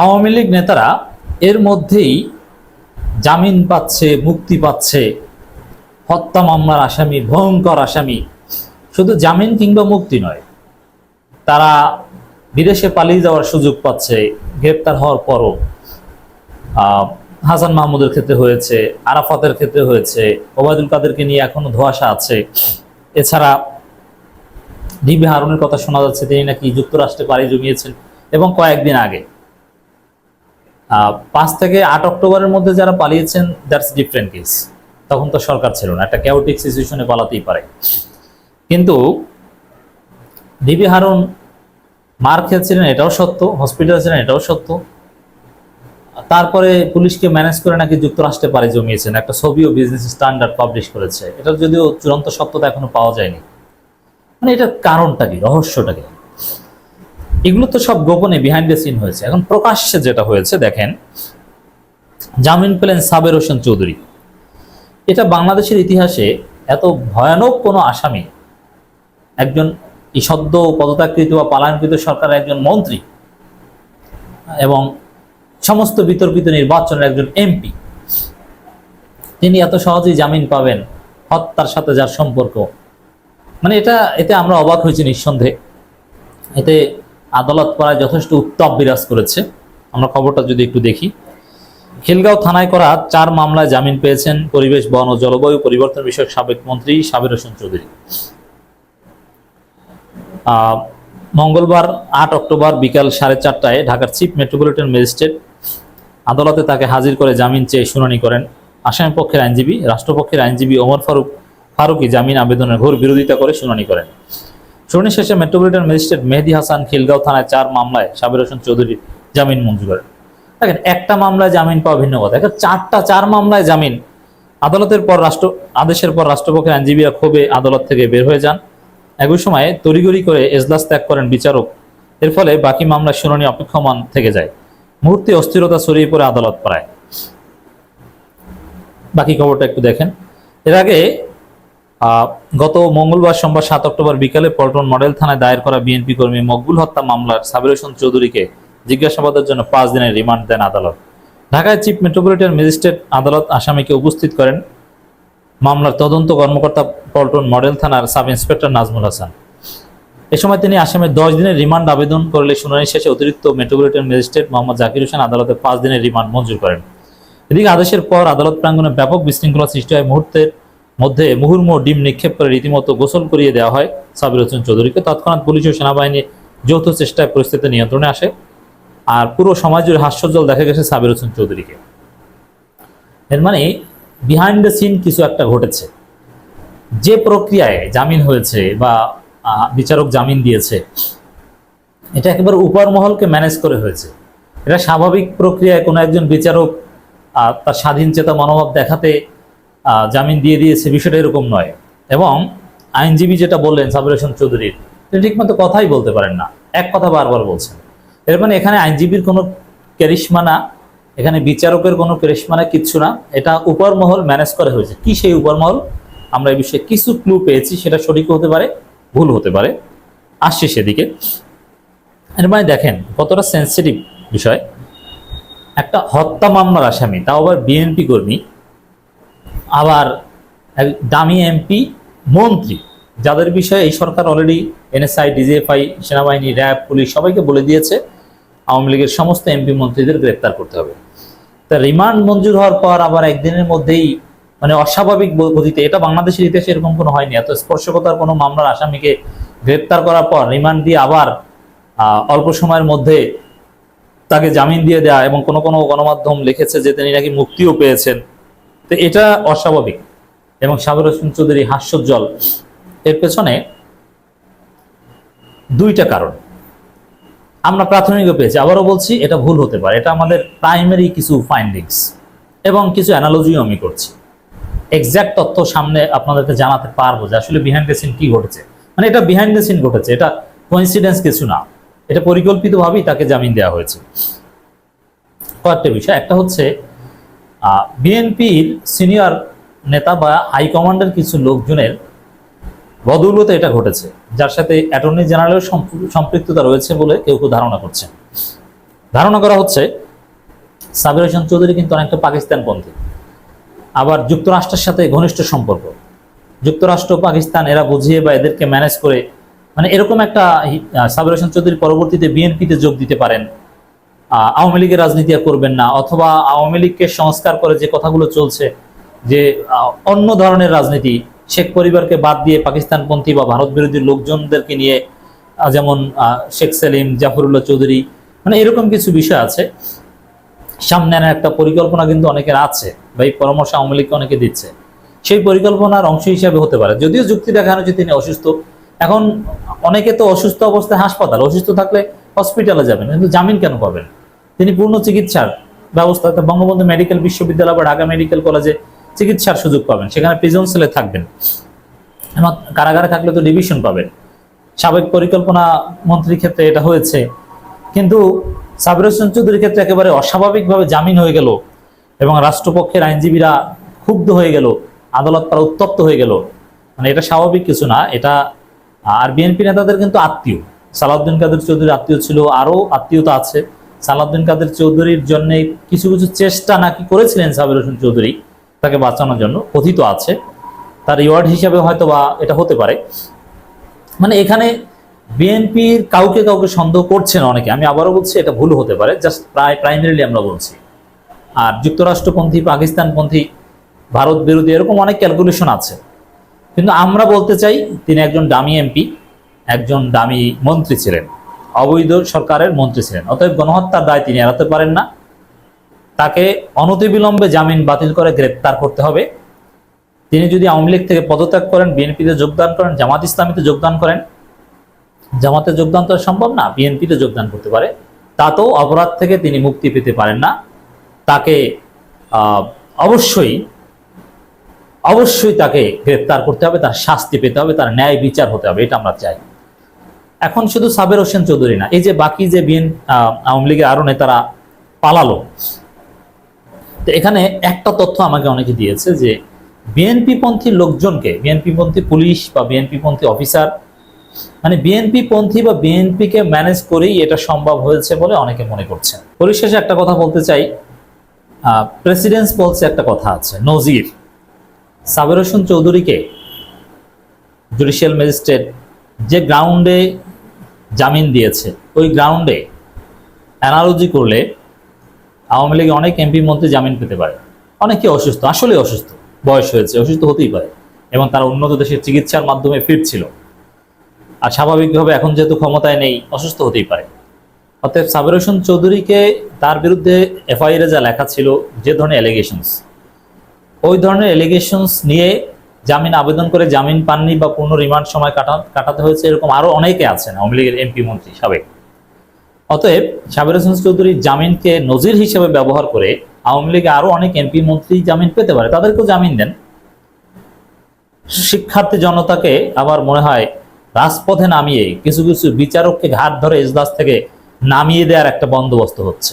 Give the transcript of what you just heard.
আওয়ামী লীগ নেতারা এর মধ্যেই জামিন পাচ্ছে, মুক্তি পাচ্ছে। হত্যা মামলার আসামি, ভয়ঙ্কর আসামি। শুধু জামিন কিংবা মুক্তি নয়, তারা বিদেশে পালিয়ে যাওয়ার সুযোগ পাচ্ছে, গ্রেপ্তার হওয়ার পরও। হাসান মাহমুদের ক্ষেত্রে হয়েছে, আরাফাতের ক্ষেত্রে হয়েছে, ওবায়দুল কাদেরকে নিয়ে এখনও ধোয়াশা আছে। এছাড়া ডিবি হারুনের কথা শোনা যাচ্ছে, তিনি নাকি যুক্তরাষ্ট্রে পাড়ি জমিয়েছেন এবং কয়েকদিন আগে। পাঁচ থেকে আট অক্টোবরের মধ্যে যারা পালিয়েছেন দ্যাটস ডিফারেন্ট কেস তখন তো সরকার ছিল না, একটা ক্যাওটিক সিচুয়েশনে পালাতেই পারে। কিন্তু ডিবি হারুন মার খেয়েছিলেন, এটাও সত্য হসপিটাল ছিলেন, এটাও সত্য। তারপরে পুলিশকে ম্যানেজ করে নাকি যুক্তরাষ্ট্রে পাড়ি জমিয়েছেন, একটা ছবিও বিজনেস স্ট্যান্ডার্ড পাবলিশ করেছে। এটা যদিও চূড়ান্ত সত্যতা এখনও পাওয়া যায়নি। মানে এটার কারণটা কি, রহস্যটা কি? এগুলো তো সব গোপনে বিহাইন্ড দ্য সিন হয়েছে। এখন প্রকাশ্যে যেটা হয়েছে, দেখেন, জামিন পেলেন সাবের হোসেন চৌধুরী। এটা বাংলাদেশের ইতিহাসে এত ভয়ানক কোনো আসামি, একজন এই সদ্য পদত্যাগকৃত বা পালায়নকৃত সরকারের একজন মন্ত্রী এবং সমস্ত বিতর্কিত নির্বাচনের একজন এমপি, তিনি এত সহজেই জামিন পাবেন, হত্যার সাথে যার সম্পর্ক। মানে এটা, এতে আমরা অবাক হয়েছি নিঃসন্দেহে। এতে আদালত পাড়ায় যথেষ্ট উত্তাপ বিরাজ করেছে। আমরা খবরটা যদি একটু দেখি। খিলগাঁও থানায় করা চার মামলায় জামিন পেয়েছেন পরিবেশ, বন ও জলবায়ু পরিবর্তন বিষয়ক সাবেক মন্ত্রী সাবির হোসেন চৌধুরী। মঙ্গলবার আট অক্টোবর বিকাল সাড়ে চারটায় ঢাকার চিফ মেট্রোপলিটন ম্যাজিস্ট্রেট আদালতে তাকে হাজির করে জামিন চেয়ে শুনানি করেন আসামি পক্ষের আইনজীবী, রাষ্ট্রপক্ষের আইনজীবী ওমর ফারুক ফারুকি জামিন আবেদনের ঘোর বিরোধিতা করে শুনানি করেন। শুনানি শেষে মেট্রোপলিটন ম্যাজিস্ট্রেট মেহেদি হাসান খিলগাঁও থানায় চার মামলায় সাবির হোসেন চৌধুরী জামিন মঞ্জুর করেন। দেখেন, একটা মামলায় জামিন পাওয়া ভিন্ন কথা। এখন চারটা, চার মামলায় জামিন। আদালতের পর রাষ্ট্র, আদেশের পর রাষ্ট্রপক্ষের আইনজীবীরা ক্ষোভে আদালত থেকে বের হয়ে যান। একই সময়ে তড়িগড়ি করে এজলাস ত্যাগ করেন বিচারক। এর ফলে বাকি মামলার শুনানি অপেক্ষমান থেকে যায়। মুহূর্তে অস্থিরতা ছড়িয়ে পড়ে আদালত পাড়ায়। বাকি খবরটা একটু দেখেন। এর আগে গত মঙ্গলবার সোমবার সাত অক্টোবর বিকালে পল্টন মডেল থানায় দায়ের করা বিএনপি কর্মী মকবুল হত্যা মামলার সাবির হোসেন চৌধুরীকে জিজ্ঞাসাবাদের জন্য পাঁচ দিনের রিমান্ড দেন আদালত। ঢাকায় চিফ মেট্রোপলিটন ম্যাজিস্ট্রেট আদালত আসামিকে উপস্থিত করেন মামলার তদন্ত কর্মকর্তা পল্টন মডেল থানার সাব ইন্সপেক্টর নাজমুল হাসান। এ সময় তিনি আসামের দশ দিনের রিমান্ড আবেদন করলে শুনানি শেষে অতিরিক্ত মেট্রোপলিটন ম্যাজিস্ট্রেট মোহাম্মদ জাকির হোসেন আদালতে পাঁচ দিনের রিমান্ড মঞ্জুর করেন। এদিকে আদেশের পর আদালত প্রাঙ্গণে ব্যাপক বিশৃঙ্খলা সৃষ্টি হয় মুহূর্তের মধ্যে মুহুর্মুহ ডিম নিক্ষেপ করে রীতিমতো গোসল করিয়ে দেওয়া হয়। সাবির হোসেন চৌধুরীকে। তৎক্ষণাৎ পুলিশ ও সেনাবাহিনীর যৌথ চেষ্টায় পরিস্থিতি নিয়ন্ত্রণে আসে আর পুরো সমাজ জুড়ে হাস্যজ্জ্বল দেখা গেছে সাবির হোসেন চৌধুরীকে। এর মানে বিহাইন্ড দ্য সিন কিছু একটা ঘটেছে। যে প্রক্রিয়ায় জামিন হয়েছে বা বিচারক জামিন দিয়েছে, এটা একেবারে উপর মহলকে ম্যানেজ করে হয়েছে। এটা স্বাভাবিক প্রক্রিয়ায় কোনো একজন বিচারক তার স্বাধীন চেতা মনোভাব দেখাতে জামিন দিয়ে দিয়েছে, বিষয়টা এরকম নয়। এবং আইনজীবী যেটা বললেন সাবির হোসেন চৌধুরীর, তিনি ঠিকমতো কথাই বলতে পারেন না। এক কথা বারবার বলছেন। এর মানে এখানে আইনজীবীর কোনো ক্যারিশমা না, এখানে বিচারকের কোনো ক্যারিশমা না, কিচ্ছু না। এটা উপর মহল ম্যানেজ করা হয়েছে। কি সেই উপর মহল আমরা এই বিষয়ে কিছু ক্লু পেয়েছি, সেটা সঠিক হতে পারে, ভুল হতে পারে। আসছে সেদিকে। এর মানে দেখেন, কতটা সেন্সিটিভ বিষয়। একটা হত্যা মামলার আসামি, তাও আবার বিএনপি কর্মী আবার দামি এমপি মন্ত্রী, যাদের বিষয়ে এই সরকার অলরেডি এনএসআই ডিজিএফআই সেনাবাহিনী, র্যাব, পুলিশ সবাইকে বলে দিয়েছে, আওয়ামী লীগের সমস্ত এমপি মন্ত্রীদের গ্রেপ্তার করতে হবে। তা রিমান্ড মঞ্জুর হওয়ার পর আবার একদিনের মধ্যেই মানে অস্বাভাবিক গতিতে, এটা বাংলাদেশের ইতিহাসে এরকম কোনো হয়নি, এত স্পর্শকতার কোনো মামলার আসামিকে গ্রেপ্তার করার পর রিমান্ড দিয়ে আবার অল্প সময়ের মধ্যে তাকে জামিন দিয়ে দেয়া এবং কোনো কোনো গণমাধ্যম লিখেছে যে তিনি নাকি মুক্তিও পেয়েছেন। তো এটা অস্বাভাবিক। এবং সাবির হোসেন চৌধুরী হাস্যোজ্জ্বল। এর পেছনে দুইটা কারণ। আমরা প্রাথমিকও পেয়েছি, আবারও বলছি, এটা ভুল হতে পারে। এটা আমাদের প্রাইমারি কিছু ফাইন্ডিংস এবং কিছু অ্যানালজিও আমি করছি। এক্স্যাক্ট তথ্য সামনে আপনাদেরকে জানাতে পারব যে আসলে বিহাইন্ড দ্য সিন কি ঘটেছে। মানে এটা বিহাইন্ড দ্য সিন ঘটেছে, এটা কোইন্সিডেন্স কিছু না। এটা পরিকল্পিতভাবেই তাকে জামিন দেওয়া হয়েছে। কয়েকটা বিষয়। একটা হচ্ছে বিএনপির সিনিয়র নেতা বা হাইকমান্ডের কিছু লোকজনের বদৌলতে এটা ঘটেছে, যার সাথে অ্যাটর্নি জেনারেলের সম্পৃক্ততা রয়েছে বলে কেউ কেউ ধারণা করছেন। ধারণা করা হচ্ছে সাবির হোসেন চৌধুরী কিন্তু অনেকটা পাকিস্তানপন্থী। আবার যুক্তরাষ্ট্রের সাথে ঘনিষ্ঠ সম্পর্ক। যুক্তরাষ্ট্র পাকিস্তান এরা বুঝিয়ে বা এদেরকে ম্যানেজ করে মানে এরকম একটা সাবির হোসেন চৌধুরী পরবর্তীতে বিএনপিতে যোগ দিতে পারেন। আওয়ামী লীগের রাজনীতি আর করবেন না, অথবা আওয়ামী লীগকে সংস্কার করে যে কথাগুলো চলছে, যে অন্য ধরনের রাজনীতি, শেখ পরিবারকে বাদ দিয়ে পাকিস্তানপন্থী বা ভারত বিরোধী লোকজনদেরকে নিয়ে যেমন শেখ সেলিম, জাফরুল্লাহ চৌধুরী মানে এরকম কিছু বিষয় আছে। সামনে আনার একটা পরিকল্পনা কিন্তু অনেকের আছে, বা এই পরামর্শ আওয়ামী লীগকে অনেকে দিচ্ছে। সেই পরিকল্পনার অংশ হিসাবে হতে পারে। যদিও যুক্তি দেখানো যে তিনি অসুস্থ, এখন অনেকে তো অসুস্থ অবস্থায় হাসপাতাল, অসুস্থ থাকলে হসপিটালে যাবেন, কিন্তু জামিন কেন পাবেন? তিনি পূর্ণ চিকিৎসার ব্যবস্থা বঙ্গবন্ধু মেডিকেল বিশ্ববিদ্যালয় বা ঢাকা মেডিকেল কলেজে চিকিৎসার সুযোগ পাবেন। সেখানে প্রিজন সেলে থাকবেন। কারাগারে থাকলে তো ডিভিশন পাবেন। সাবেক পরিকল্পনা মন্ত্রীর ক্ষেত্রে এটা হয়েছে। কিন্তু সাবির হোসেন চৌধুরীর ক্ষেত্রে একেবারে অস্বাভাবিকভাবে জামিন হয়ে গেল এবং রাষ্ট্রপক্ষের আইনজীবীরা ক্ষুব্ধ হয়ে গেল, আদালত তারা উত্তপ্ত হয়ে গেল। মানে এটা স্বাভাবিক কিছু না, এটা, আর বিএনপি নেতাদের কিন্তু আত্মীয়। সালাউদ্দিন কাদের চৌধুরীর আত্মীয় ছিল, আরও আত্মীয়তা আছে। সালাউদ্দিন কাদের চৌধুরীর জন্য কিছু কিছু চেষ্টা নাকি করেছিলেন সাবির হোসেন চৌধুরী, তাকে বাঁচানোর জন্য। কথিত আছে। তার রিওয়ার্ড হিসাবে হয়তো বা এটা হতে পারে। মানে এখানে বিএনপির কাউকে কাউকে সন্দেহ করছে না অনেকে। আমি আবারও বলছি, এটা ভুল হতে পারে। জাস্ট প্রায় প্রাইমারিলি আমরা বলছি। আর যুক্তরাষ্ট্রপন্থী, পাকিস্তানপন্থী, ভারত বিরোধী এরকম অনেক ক্যালকুলেশন আছে। কিন্তু আমরা বলতে চাই, তিনি একজন দামি এমপি একজন দামি মন্ত্রী ছিলেন। অবৈধ সরকারের মন্ত্রী ছিলেন। অতএব গণহত্যার দায় তিনি এড়াতে পারেন না। তাকে অনতিবিলম্বে জামিন বাতিল করে গ্রেপ্তার করতে হবে। তিনি যদি আওয়ামী লীগ থেকে পদত্যাগ করেন, বিএনপিতে যোগদান করেন, জামাত ইসলামীতে যোগদান করেন, জামাতে যোগদান তো সম্ভব না, বিএনপিতে যোগদান করতে পারে। তাতেও অপরাধ থেকে তিনি মুক্তি পেতে পারেন না। তাকে অবশ্যই অবশ্যই তাকে গ্রেপ্তার করতে হবে, তার শাস্তি পেতে হবে, তার ন্যায় বিচার হতে হবে, এটা আমরা চাই। এখন শুধু সাবের হোসেন চৌধুরী না, এই যে বাকি যে বিএন আওয়ামী লীগের আরও নেতারা পালালো। তো এখানে একটা তথ্য আমাকে অনেকে দিয়েছে যে বিএনপি পন্থী লোকজনকে, বিএনপি পন্থী পুলিশ বা বিএনপি পন্থী অফিসার মানে বিএনপি পন্থী বা বিএনপিকে ম্যানেজ করেই এটা সম্ভব হয়েছে বলে অনেকে মনে করছেন। পরিশেষে একটা কথা বলতে চাই প্রেসিডেন্স বলছে একটা কথা আছে, নজির। সাবের হোসেন চৌধুরীকে জুডিশিয়াল ম্যাজিস্ট্রেট যে গ্রাউন্ডে জামিন দিয়েছে। ওই গ্রাউন্ডে অ্যানালজি করলে আওয়ামী লীগে অনেক এমপি মন্ত্রী জামিন পেতে পারে। অনেকে অসুস্থ আসলে অসুস্থ, বয়স হয়েছে, অসুস্থ হতেই পারে এবং তারা উন্নত দেশের চিকিৎসার মাধ্যমে ফিরছিল আর স্বাভাবিকভাবে এখন যেহেতু ক্ষমতায় নেই, অসুস্থ হতেই পারে। অতএব সাবির হোসেন চৌধুরীকে তার বিরুদ্ধে এফআইআরে যা লেখা ছিল, যে ধরনের অ্যালিগেশনস ওই ধরনের এলিগেশনস নিয়ে জামিন আবেদন করে জামিন পাননি বা পূর্ণ রিমান্ড সময় কাটা কাটাতে হয়েছে, এরকম আরও অনেকে আছেন, আওয়ামী লীগের এমপি মন্ত্রী সাবেক। অতএব সাবির হোসেন চৌধুরী জামিনকে নজির হিসেবে ব্যবহার করে আওয়ামী লীগে আরও অনেক এমপি মন্ত্রী জামিন পেতে পারে, তাদেরকেও জামিন দেন। শিক্ষার্থী জনতাকে আবার মনে হয় রাজপথে নামিয়ে কিছু কিছু বিচারককে ঘাট ধরে এজলাস থেকে নামিয়ে দেওয়ার একটা বন্দোবস্ত হচ্ছে।